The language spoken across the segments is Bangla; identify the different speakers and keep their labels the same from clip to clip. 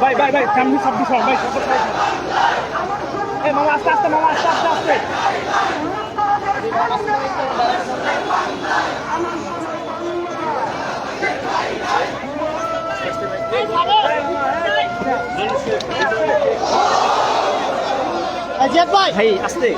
Speaker 1: ভাই ভাই সামনে ছাব্বিশ হন ভাই এই মামা আস্তে আস্তে মামা আস্তে আস্তে আস্তে।
Speaker 2: জিয়াদ ভাই।
Speaker 1: ভাই আস্তে।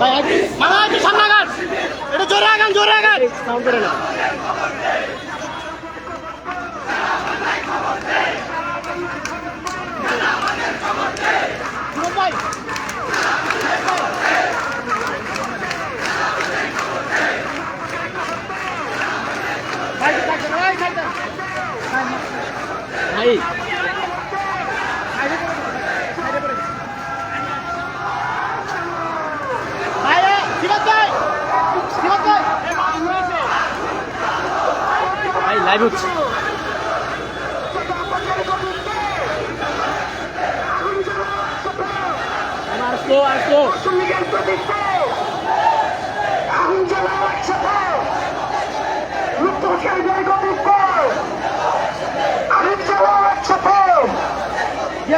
Speaker 2: ভাই আগে- মামা একটু সামনে একটু জোরে আগান
Speaker 1: সাউন্ড করে না
Speaker 2: জিয়াদ ভাই ভাই থাকবেন ভাই থাকবেন
Speaker 1: ভাই
Speaker 2: ভাই জিয়াদ ভাই জিয়াদ ভাই
Speaker 1: ভাই লাইভ হচ্ছে।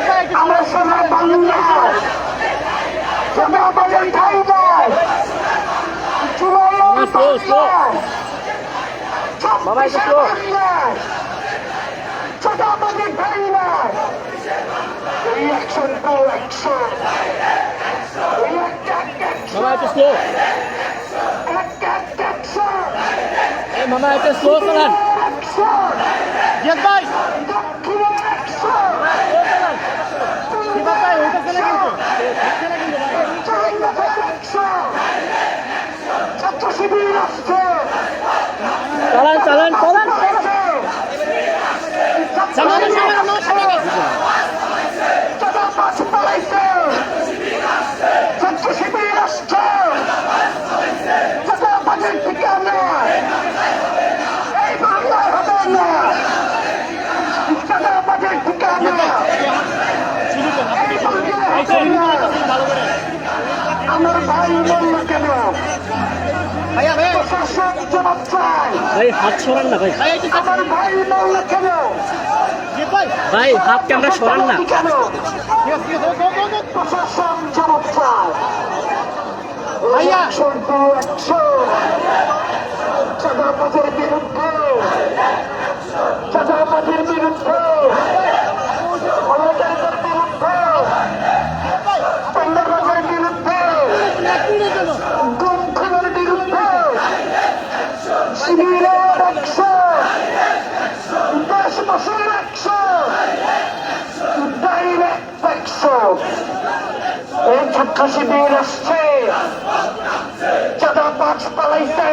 Speaker 2: ভাই একটু
Speaker 3: আমার সোনার বাংলা। সোনা বাজার টাইগার
Speaker 1: মামা স্লো স্লো একটু slow।
Speaker 3: ছোটা এই অ্যাকশন টু অ্যাকশন এই একটা অ্যাকশন
Speaker 1: মামা একটু স্লো মামা একটু স্লো চালান।
Speaker 2: জিয়াদ ভাই। ভাই না ভাই
Speaker 3: ছাত্র শিবির আসছে
Speaker 1: চালান চালান চালান
Speaker 2: সামনে আগান, সামনে আগান, মামা, সামনে আগান।
Speaker 3: চাঁদা মাছ পালাইছে ছাত্র শিবির আসছে চাঁদা বাজের ঠিকানা এই বাংলায় হবে না চাঁদা বাজের ঠিকানা এই বাংলায় হবে না আমার ভাই বলল কেন প্রশাসন জবাব চাই।
Speaker 1: ভাই হাত সরান না ভাই।
Speaker 3: আমার ভাই বলল কেন?
Speaker 2: ভাই।
Speaker 1: ভাই হাত ক্যামেরা সরান না।
Speaker 3: কেন? প্রশাসন জবাব চাই।
Speaker 2: ভাইয়া।
Speaker 3: একশন টু চাঁদাবাজের বিরুদ্ধে। চাঁদাবাজের বিরুদ্ধে অনাচারীদের বিরুদ্ধে টেন্ডারবাজের বিরুদ্ধে গুম খুনের বিরুদ্ধে শিবিরের একশন দেশবাসীর একশন ডাইরেক্ট একশন এই ছাত্র শিবির আসছে চাঁদা পাঁচ পালাইছে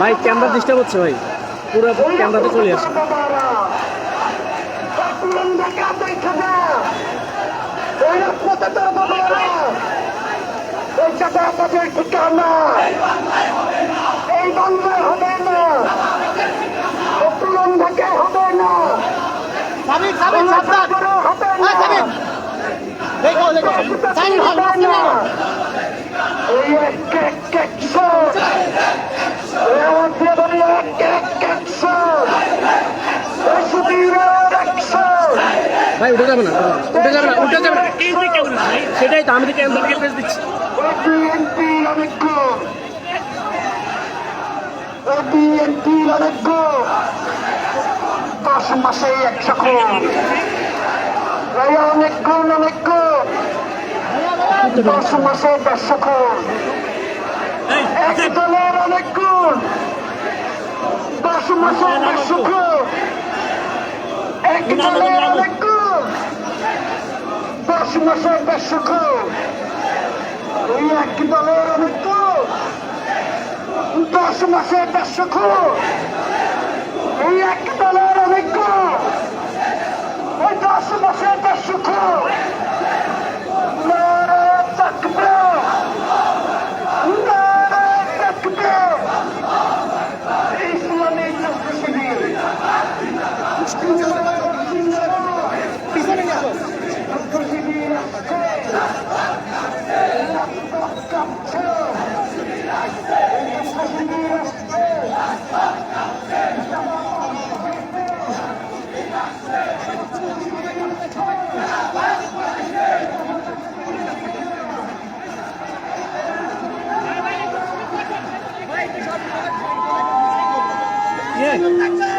Speaker 1: ভাই ক্যামেরা ডিস্টার্ব হচ্ছে ভাই। পুরো ক্যামেরাতে চলে আসে।
Speaker 3: ঠিকানা এই বাংলায় হবে না। হবে না হবে না।
Speaker 2: দেখো দেখো। সাইন হল না
Speaker 3: এই এক এক একশো এই আমার দিয়ে বলি এক এক একশো এই সুবীরের একশো
Speaker 1: ভাই উঠে যাবে না, উঠে যাবে না, উঠে যাবে না। সেটাই তো, আমি তো ক্যামেরা ক্যামেরা দিচ্ছি।
Speaker 3: বিএনপি অনেক বিএনপি অনেক দশ মাসে একশো খুন। অনেক গুণ অনেক গুণ দশ মাসে দেড়শো খুন এক দলের অনেক গুণ দশ মাসে দেড়শো খুন এক দলের অনেক গুণ দশ মাসে দেড়শো খুন ওই এক দলের অনেক গুণ দশ মাসে দেড়শো খুন এই এক দলের অনেক গুণ ওই দশ মাসে
Speaker 2: ভাই
Speaker 3: Texas!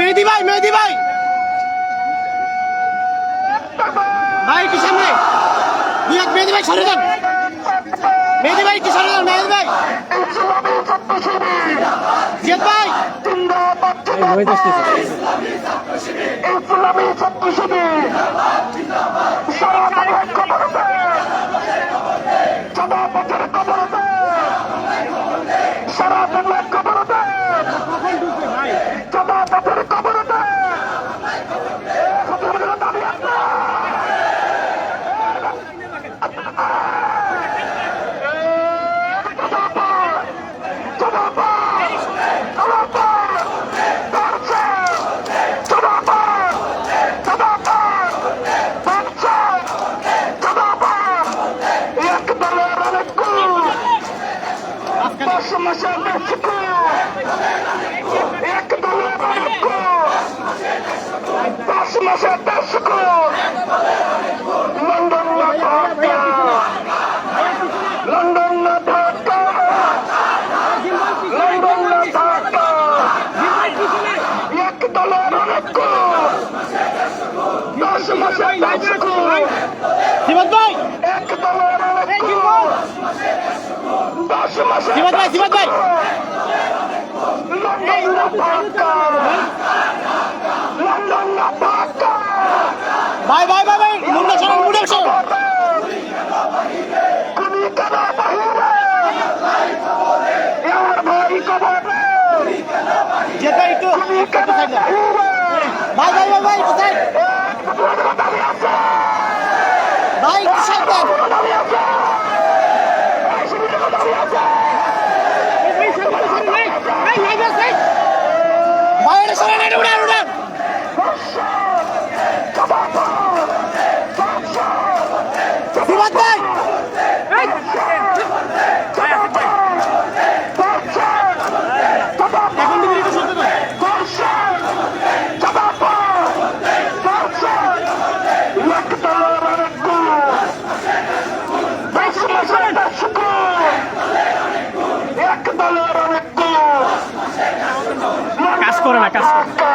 Speaker 3: মেহেদি ভাই মেহেদি ভাই। ভাই কি সামনে। দুই এক মেহেদি ভাই সরে যান। মেহেদি ভাই কি সরে যান মেহেদি ভাই। জিয়াদ ভাই।
Speaker 2: ইসলামী ছাত্র
Speaker 3: ভাই, সিফাত ভাই। ভাই ভাই ভাই ভাই মুন্ডা সরণ মুন্ডা সরণ যেটা একটু ভাই ভাই ভাই ভাই
Speaker 2: কোথায়
Speaker 3: ভাই, একটু সাইড I
Speaker 1: don't whatever. না কাজ করে।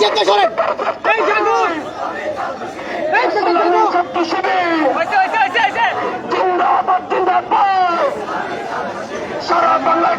Speaker 2: চেয়ারটা সরেন সারা Bangla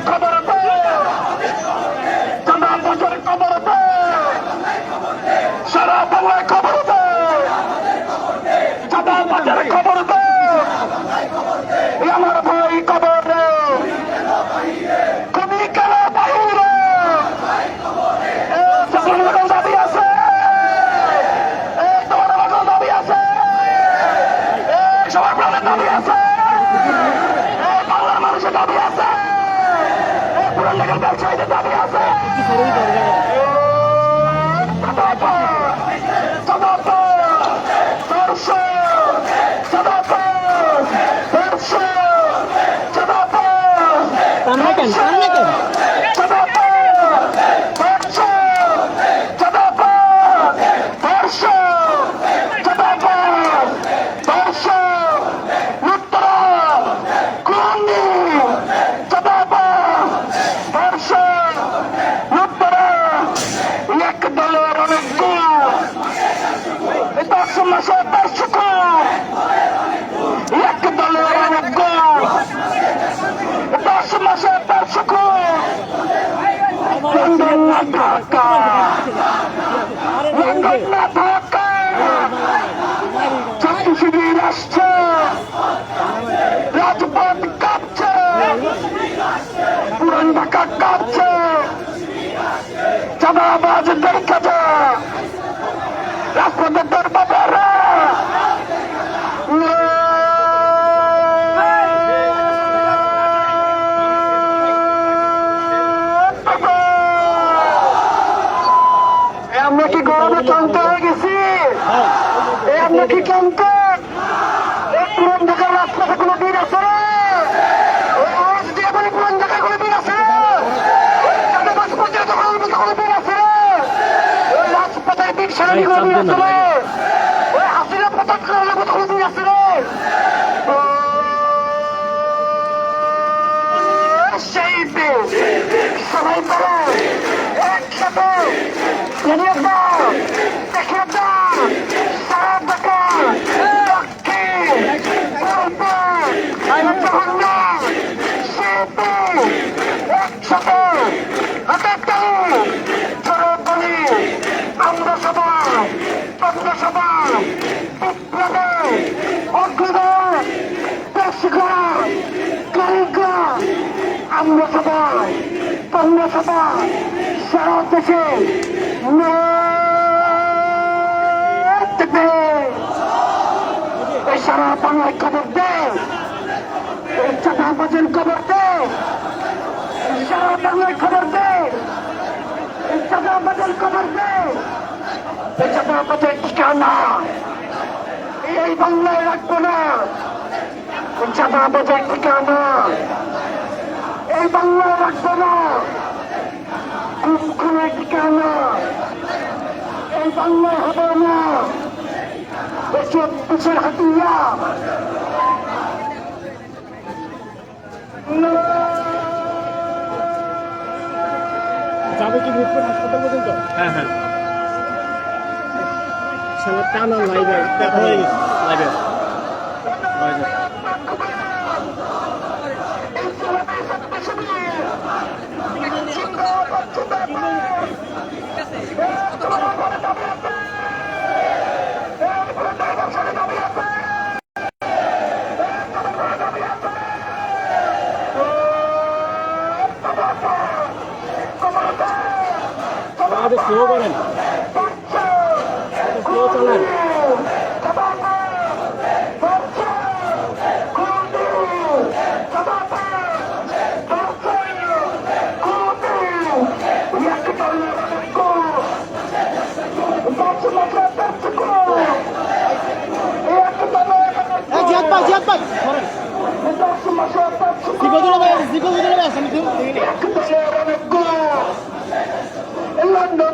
Speaker 2: Come
Speaker 3: on, come on. Oye. Come on. বাংলায় খবর দেয়। এই চাঁদাবাজের খবর দাও সারা বাংলায় খবর দাও এই খবর দাও ঠিকানা। এই বাংলায় রাখব না। এই ঠিকানা। এই বাংলায় রাখব না। কুমকুমের ঠিকানা? এই বাংলায় হবে না। এসব পিছের হাতিয়া
Speaker 4: যাবে কি মিরপুর হাসপাতাল
Speaker 1: হ্যাঁ হ্যাঁ।
Speaker 4: সারা টানা হয়ে গেছে। স্লো করেন। স্লো চালান।
Speaker 2: জিয়াদ ভাই জিয়াদ ভাই। জিগো দিলে ভাই জিগো দিলে ভাই আমি দেখি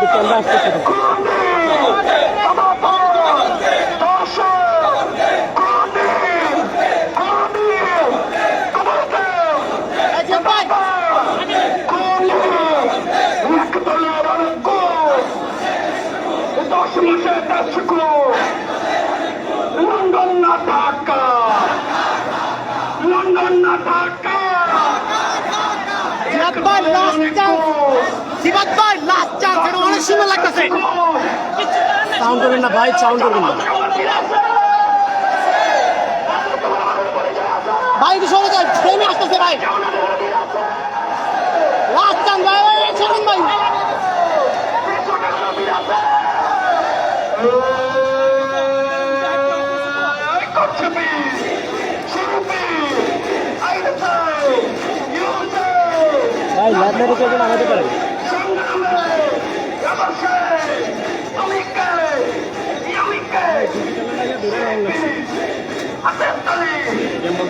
Speaker 2: কিন্তু আমরা
Speaker 3: আসতে সাউন্ড করবেন না ভাই সাউন্ড করবেন না। ভাই একটু সরে যায় আসতেছে ভাই।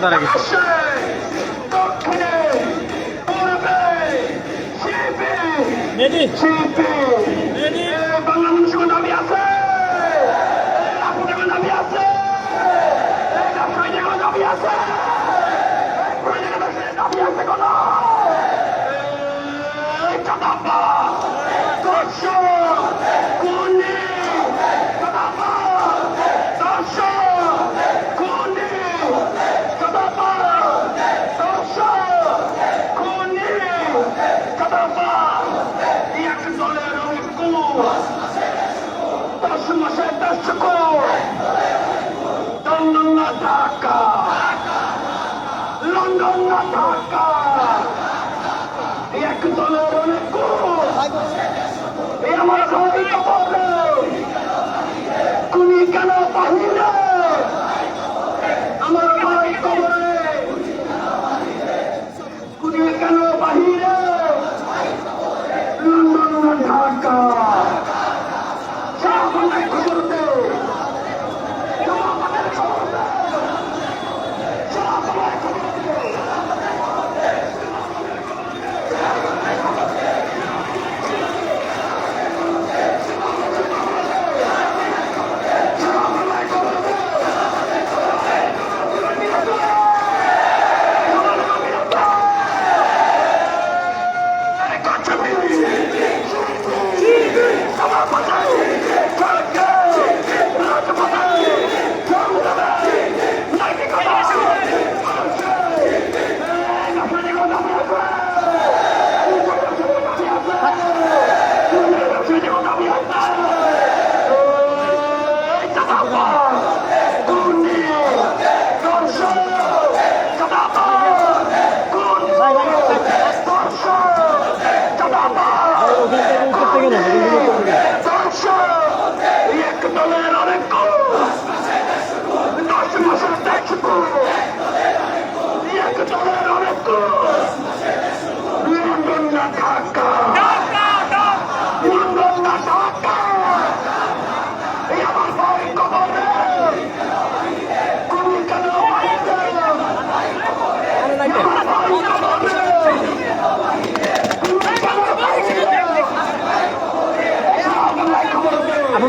Speaker 3: iktidara getirdi. Nedir? Nedir?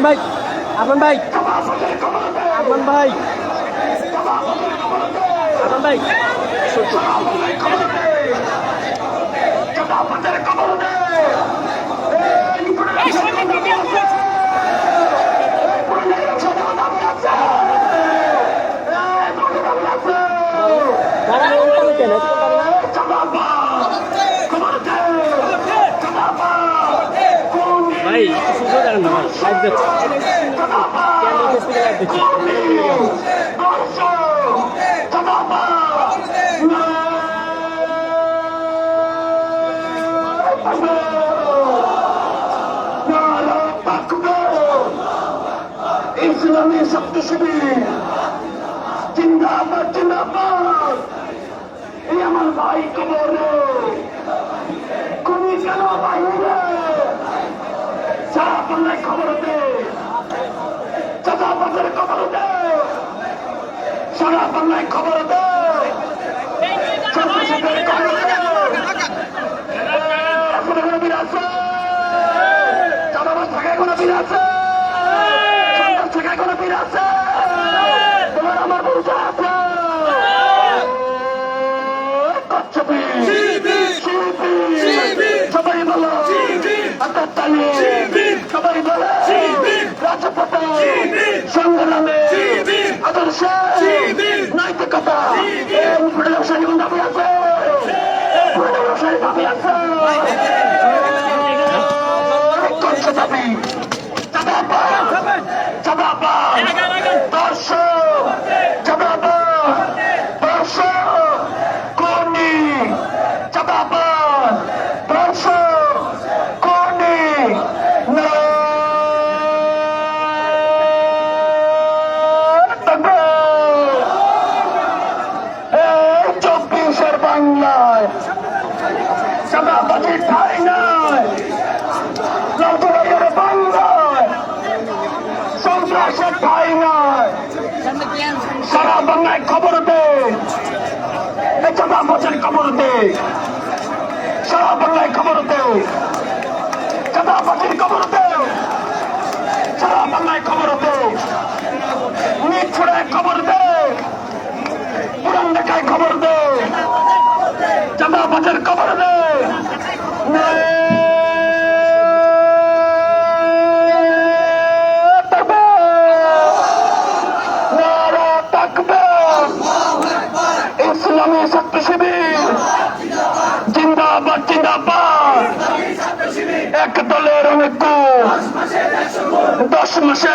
Speaker 3: ভাই আপন ভাই আপন ভাই আপন ভাই।
Speaker 1: আপনাদের কবর দেখছি কেন্দ্র অফিস থেকে লাইভ দেখছি
Speaker 3: ইসলামী শক্তি শিবির জিন্দাবাদ এই আমার ভাই কবরে তুমি কেন বাইরে সারা পাল্লায় খবর দে চাচা বাজারে খবর দে সারা পাল্লায় খবর দে চাচা বাজারে খবর এখন কোনো বীর আছে? চাঁদাবাজ থাকায় কোনো বীর আছে? সন্ত্রাস থাকায় কোনো বীর আছে? তোমার আমার পরিচয় আছে। সবাই বলো। হাতের তালি সবাই বলো রাজপথে সংগ্রামে আদর্শে নৈতিকতা এই মুখে ব্যবসায়ী কোন দাবি আছে। মুখে ব্যবসায়ী দাবি আছে। দাবি চাঁদাবাদ চাঁদাবাদ খবর দে সারা বাংলায় খবর দে চাঁদাবাজির খবর দে সারা বাংলায় খবর দে মিরপুরে খবর দে পুরান ঢাকায় খবর দে চাঁদাবাজের খবর দে ইসলামী শক্তি শিবির জিন্দাবাদ জিন্দাবাদ এক দলের অনেক দশ মাসে